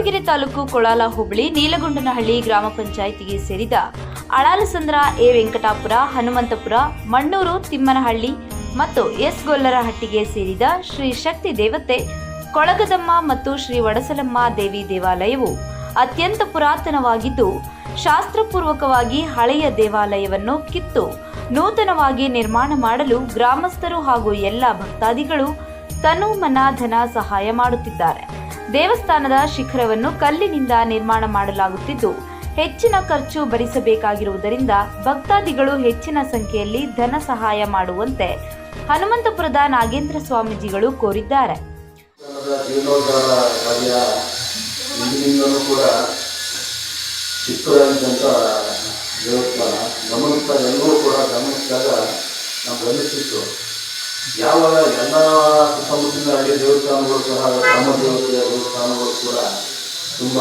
ಕೊರಟಗೆರೆ ತಾಲೂಕು ಕೊಳಾಲ ಹೋಬಳಿ, ನೀಲಗೊಂಡನಹಳ್ಳಿ ಗ್ರಾಮ ಪಂಚಾಯಿತಿಗೆ ಸೇರಿದ ಅಳಾಲಸಂದ್ರ, ಎ. ವೆಂಕಟಾಪುರ, ಹನುಮಂತಪುರ, ಮಣ್ಣೂರು, ತಿಮ್ಮನಹಳ್ಳಿ ಮತ್ತು ಎಸ್. ಗೊಲ್ಲರಹಟ್ಟಿಗೆ ಸೇರಿದ ಶ್ರೀ ಶಕ್ತಿ ದೇವತೆ, ಕೊಳಗದಮ್ಮ ಮತ್ತು ಶ್ರೀ ವಡಸಲಮ್ಮ ದೇವಿ ದೇವಾಲಯವು ಅತ್ಯಂತ ಪುರಾತನವಾಗಿದ್ದು, ಶಾಸ್ತ್ರಪೂರ್ವಕವಾಗಿ ಹಳೆಯ ದೇವಾಲಯವನ್ನು ಕಿತ್ತು ನೂತನವಾಗಿ ನಿರ್ಮಾಣ ಮಾಡಲು ಗ್ರಾಮಸ್ಥರು ಹಾಗೂ ಎಲ್ಲ ಭಕ್ತಾದಿಗಳು ತನು ಮನ ಧನ ಸಹಾಯ ಮಾಡುತ್ತಿದ್ದಾರೆ. ದೇವಸ್ಥಾನದ ಶಿಖರವನ್ನು ಕಲ್ಲಿನಿಂದ ನಿರ್ಮಾಣ ಮಾಡಲಾಗುತ್ತಿದ್ದು, ಹೆಚ್ಚಿನ ಖರ್ಚು ಭರಿಸಬೇಕಾಗಿರುವುದರಿಂದ ಭಕ್ತಾದಿಗಳು ಹೆಚ್ಚಿನ ಸಂಖ್ಯೆಯಲ್ಲಿ ಧನ ಸಹಾಯ ಮಾಡುವಂತೆ ಹನುಮಂತಪುರದ ನಾಗೇಂದ್ರ ಸ್ವಾಮೀಜಿಗಳು ಕೋರಿದ್ದಾರೆ. ದೇವಸ್ಥಾನ ಗಮನಿಸಿದಾಗ ಅನಿಸಿತ್ತು ಯಾವಾಗ ಎಲ್ಲ ಸುತ್ತಮುತ್ತಲಿನ ಹಳ್ಳಿಯ ದೇವಸ್ಥಾನಗಳು ಸಹ, ಗ್ರಾಮ ದೇವತೆಯ ದೇವಸ್ಥಾನಗಳು ಕೂಡ ತುಂಬ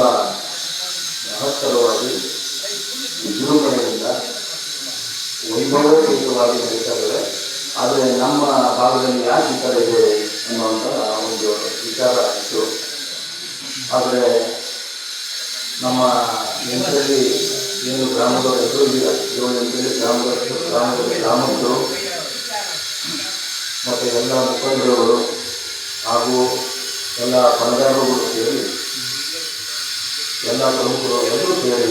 ಮಹತ್ತರವಾಗಿ ವಿಜೃಂಭಣೆಯಿಂದ ವೈಭವೋಪೇತವಾಗಿ ನಡೀತಾ ಇದ್ದಾವೆ. ಆದರೆ ನಮ್ಮ ಭಾಗದಲ್ಲಿ ಯಾಕೆ ಈ ಥರ ಇದೆ ಅನ್ನುವಂಥ ಒಂದು ವಿಚಾರ ಇತ್ತು. ಆದರೆ ನಮ್ಮ ಎಂಟರಲ್ಲಿ ಏನು ಗ್ರಾಮದ ಹೆಸರು ಇಲ್ಲ. ಏಳು ಎಂಟರಲ್ಲಿ ಗ್ರಾಮದ ಗ್ರಾಮದ ಗ್ರಾಮಸ್ಥರು. ಮತ್ತು ಎಲ್ಲ ಮುಖಂಡರುಗಳು ಹಾಗೂ ಎಲ್ಲ ಬಣಗಾರರುಗಳು ಸೇರಿ ಎಲ್ಲ ಪ್ರಮುಖರು ಎಲ್ಲರೂ ಸೇರಿ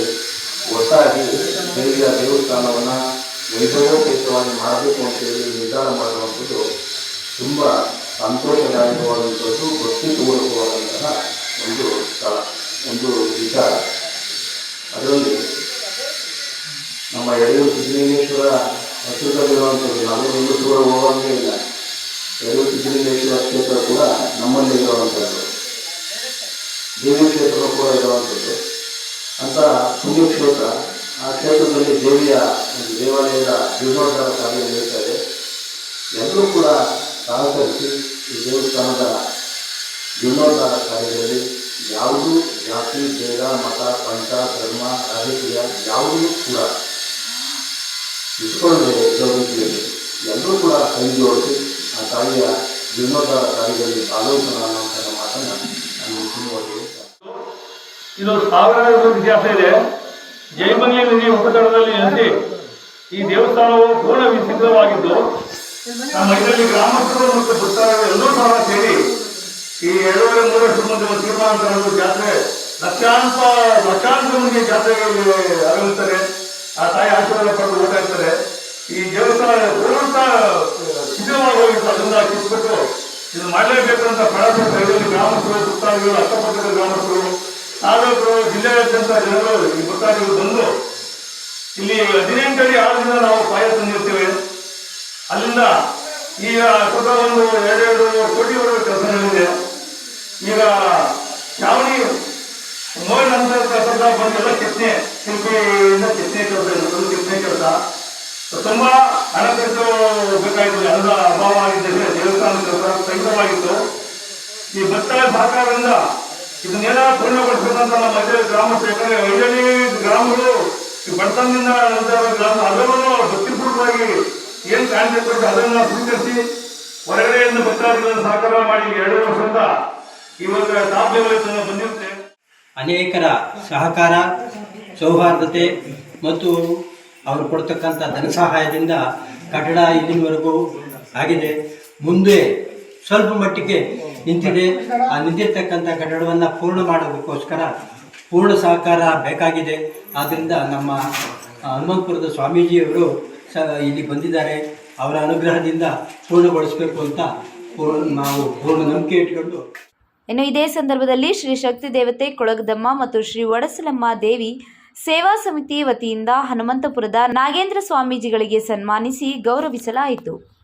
ಒಟ್ಟಾಗಿ ದೇವಿಯ ದೇವಸ್ಥಾನವನ್ನು ವೈಭವೋಪೇತವಾಗಿ ಮಾಡಬೇಕು ಅಂತೇಳಿ ನಿರ್ಧಾರ ಮಾಡುವಂಥದ್ದು ತುಂಬ ಸಂತೋಷದಾಯಕವಾದಂಥದ್ದು ಭಕ್ತಿಪೂರ್ವಕವಾದಂತಹ ಒಂದು ಸ್ಥಳ, ಒಂದು ವಿಚಾರ. ಅದರಲ್ಲಿ ನಮ್ಮ ಯಡಿಯೂರು ಸಿದ್ದಲಿಂಗೇಶ್ವರ ಹತ್ತಿರದಲ್ಲಿರುವಂಥದ್ದು ನಾವು ಒಂದು ದೂರ ಹೋಗೋಂಗೇ ಇಲ್ಲ. ಸಿದ್ದಲಿಂಗೇಶ್ವರ ಕ್ಷೇತ್ರ ಕೂಡ ನಮ್ಮಲ್ಲಿ ಇರುವಂಥದ್ದು. ದೇವಿ ಕ್ಷೇತ್ರ ಕೂಡ ಇರುವಂಥದ್ದು. ಅಂತ ಪುಣ್ಯಕ್ಷೇತ್ರ ಆ ಕ್ಷೇತ್ರದಲ್ಲಿ ದೇವಿಯ, ದೇವಾಲಯದ ಜೀರ್ಣೋದ್ಧಾರ ಕಾರ್ಯ ನಡೆಯುತ್ತದೆ ಎಲ್ಲರೂ ಕೂಡ ಸಹಕರಿಸಿ ಈ ದೇವಸ್ಥಾನದ ಜೀರ್ಣೋದ್ಧಾರ ಕಾರ್ಯದಲ್ಲಿ ಯಾವುದೂ ಜಾತಿ, ಭೇದ, ಮತ, ಪಂಥ, ಧರ್ಮ, ರಾಜಕೀಯ ಯಾವುದೂ ಕೂಡ ಇಟ್ಕೊಳ್ಳದೆ ಎಲ್ಲರೂ ಕೂಡ ಕೈ ಜೋಡಿಸಿ ತಾಯಿಯ ಜೀರ್ಣೋದ್ಧಾರ ಕಾರ್ಯದಲ್ಲಿ ಭಾಗವಹಿಸೋಣ ಅನ್ನುವಂಥ ಮಾತನ್ನು ನಾನು ಮುಖ್ಯವಾಗಿ ಇದು ಸಾವಿರಾರು ಇತಿಹಾಸ ಇದೆ. ಜೈಮನಿಯ ನದಿ ಉಪತಳದಲ್ಲಿ ನಿಂತಿ ಈ ದೇವಸ್ಥಾನವು ಪೂರ್ಣ ವಿಸಿದ್ಧವಾಗಿದ್ದು ನಮ್ಮ ಇದರಲ್ಲಿ ಗ್ರಾಮಸ್ಥರು ಮತ್ತು ಭಕ್ತರು ಎಲ್ಲರೂ ಸಹ ಸೇರಿ ಈ ಎರಡೂವರೆ ಮೂರು ಮಂದಿ ತೀರ್ಮಾನ ಜಾತ್ರೆ ಲಕ್ಷಾಂತ ಲಕ್ಷಾಂತರ ಮಂದಿ ಜಾತ್ರೆಗಳಿಗೆ ಆಗಮಿಸ್ತಾರೆ. ಆ ತಾಯಿ ಆಶೀರ್ವಾದ ಪಡೆದು ಊಟ ಇರ್ತಾರೆ ಈ ದೇವಸ್ಥಾನ ಸಿದ್ಧವಾಗಿ ಹೋಗಿತ್ತು ಅದನ್ನ ಕಿತ್ಬಿಟ್ಟು ಇದು ಮಾಡಲೇಬೇಕು ಅಂತ ಪ್ರಯಾಸ ಇದರಲ್ಲಿ ಗ್ರಾಮಸ್ಥರು, ಭಕ್ತಾದಿಗಳು, ಅಕ್ಕಪಕ್ಕದ ಗ್ರಾಮಸ್ಥರು, ತಾಲೂಕು, ಜಿಲ್ಲೆಯಾದ್ಯಂತ ಜನರು, ಈ ಭಕ್ತಾದಿಗಳು ಬಂದು ಇಲ್ಲಿ ಹದಿನೆಂಟರಲ್ಲಿ ಆರು ದಿನ ನಾವು ಪಾಯ ತಂದಿರ್ತೇವೆ ಅಲ್ಲಿಂದ ಈಗ ಸ್ವಲ್ಪ ಒಂದು ಎರಡೆರಡು ಕೋಟಿವರೆಗೂ ಕೆಲಸ ನಡೆದಿದೆ. ಈಗ ಚಾವಣಿ ನಂತರ ಕೆಲಸ ಬಂದೆಲ್ಲ ಕೆತ್ತನೆ, ಶಿಲ್ಪಿಯಿಂದ ಕೆತ್ತನೆ ಕೆಲಸ ಕೆಲಸ. ತುಂಬಾ ಹಣ ಖರ್ಚು ಬೇಕಾಗಿತ್ತು ಹಣದ ಅಭಾವ ಆಗಿದ್ದೇವೆ ದೇವಸ್ಥಾನದ ಸ್ಥಗಿತವಾಗಿತ್ತು ಈ ಭತ್ತ ಸಹಕಾರದಿಂದ ಇದನ್ನೆಲ್ಲ ಪೂರ್ಣಗೊಳಿಸಬೇಕಂತ ನಮ್ಮ ಮಧ್ಯ ಗ್ರಾಮಸ್ಥರು, ಯಾಕಂದ್ರೆ ಹಳ್ಳಿ ಗ್ರಾಮಗಳು ಈ ಬಡತನದಿಂದ ನಂತರ ಗ್ರಾಮ ಅದನ್ನು ಭಕ್ತಿಪೂರ್ವಕವಾಗಿ ಏನ್ ಕಾಣಿಕೆ ಕೊಟ್ಟು ಅದನ್ನ ಸ್ವೀಕರಿಸಿ ಹೊರಗಡೆಯಿಂದ ಭಕ್ತಾದಿಗಳನ್ನು ಸಹಕಾರ ಮಾಡಿ ಎರಡು ವರ್ಷದಿಂದ ಇವಾಗ ಟಾಪ್ ಲೆವೆಲ್ ಬಂದಿರುತ್ತೆ. ಅನೇಕರ ಸಹಕಾರ, ಸೌಹಾರ್ದತೆ ಮತ್ತು ಅವರು ಕೊಡ್ತಕ್ಕಂಥ ಧನ ಸಹಾಯದಿಂದ ಕಟ್ಟಡ ಇಲ್ಲಿನವರೆಗೂ ಆಗಿದೆ. ಮುಂದೆ ಸ್ವಲ್ಪ ಮಟ್ಟಿಗೆ ನಿಂತಿದೆ. ಆ ನಿಂತಿರ್ತಕ್ಕಂಥ ಕಟ್ಟಡವನ್ನು ಪೂರ್ಣ ಮಾಡೋದಕ್ಕೋಸ್ಕರ ಪೂರ್ಣ ಸಹಕಾರ ಬೇಕಾಗಿದೆ. ಆದ್ದರಿಂದ ನಮ್ಮ ಹನುಮಂತಪುರದ ಸ್ವಾಮೀಜಿಯವರು ಸ, ಇಲ್ಲಿ ಬಂದಿದ್ದಾರೆ. ಅವರ ಅನುಗ್ರಹದಿಂದ ಪೂರ್ಣಗೊಳಿಸಬೇಕು ಅಂತ ಪೂರ್ಣ, ನಾವು ಪೂರ್ಣ ನಂಬಿಕೆ ಇಟ್ಕೊಂಡು. ಇನ್ನು ಇದೇ ಸಂದರ್ಭದಲ್ಲಿ ಶ್ರೀ ಶಕ್ತಿ ದೇವತೆ, ಕೊಳಗದಮ್ಮ ಮತ್ತು ಶ್ರೀ ವಡಸಲಮ್ಮ ದೇವಿ ಸೇವಾ ಸಮಿತಿ ವತಿಯಿಂದ ಹನುಮಂತಪುರದ ನಾಗೇಂದ್ರ ಸ್ವಾಮೀಜಿಗಳಿಗೆ ಸನ್ಮಾನಿಸಿ ಗೌರವಿಸಲಾಯಿತು.